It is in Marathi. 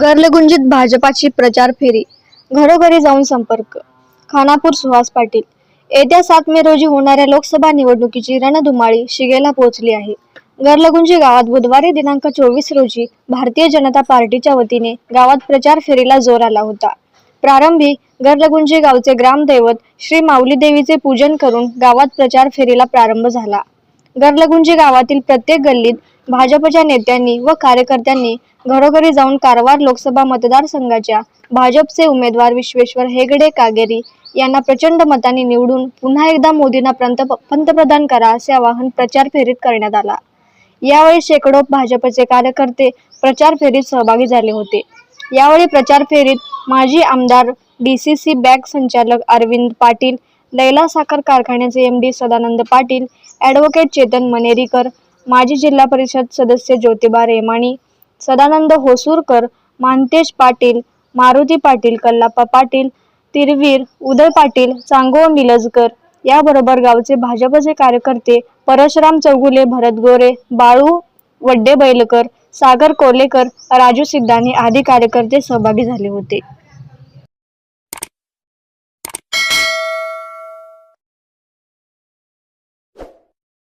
गर्लगुंजीत भाजपाची प्रचार फेरी. घरोघरी जाऊन संपर्क. खानापूर सुहास पाटील. येत्या सात मे रोजी होणाऱ्या लोकसभा निवडणुकीची रणधुमाळी शिगेला पोहोचली आहे. गर्लगुंजी गावात बुधवारी दिनांक चोवीस रोजी भारतीय जनता पार्टीच्या वतीने गावात प्रचार फेरीला जोर आला होता. प्रारंभी गर्लगुंजी गावचे ग्रामदैवत श्री माऊली देवीचे पूजन करून गावात प्रचार फेरीला प्रारंभ झाला. गर्लगुंजी गावातील प्रत्येक गल्लीत भाजपच्या नेत्यांनी व कार्यकर्त्यांनी घरोघरी जाऊन कारवार लोकसभा मतदारसंघाच्या भाजपचे उमेदवार विश्वेश्वर हेगडे कागेरी यांना प्रचंड मताने निवडून पुन्हा एकदा मोदींना पंत पंतप्रधान करा असे आवाहन प्रचार फेरीत करण्यात आला. यावेळी शेकडो भाजपचे कार्यकर्ते प्रचार फेरीत सहभागी झाले होते. यावेळी प्रचार फेरीत माजी आमदार डी सी सी बँक संचालक अरविंद पाटील लैला साखर कारखान्याचे M D Sadanand Patil advocate Chetan Manerikar माजी जिल्हा परिषद सदस्य ज्योतिबा रेमाणी सदानंद होसूरकर मानतेश पाटील मारुती पाटील कल्लाप्पा पाटील तिरवीर उदय पाटील चांगो मिलजकर याबरोबर गावचे भाजपचे कार्यकर्ते परशुराम चौगुले भरत गोरे बाळू वड्डे बैलकर सागर कोलेकर राजू सिद्धाने आदी कार्यकर्ते सहभागी झाले होते.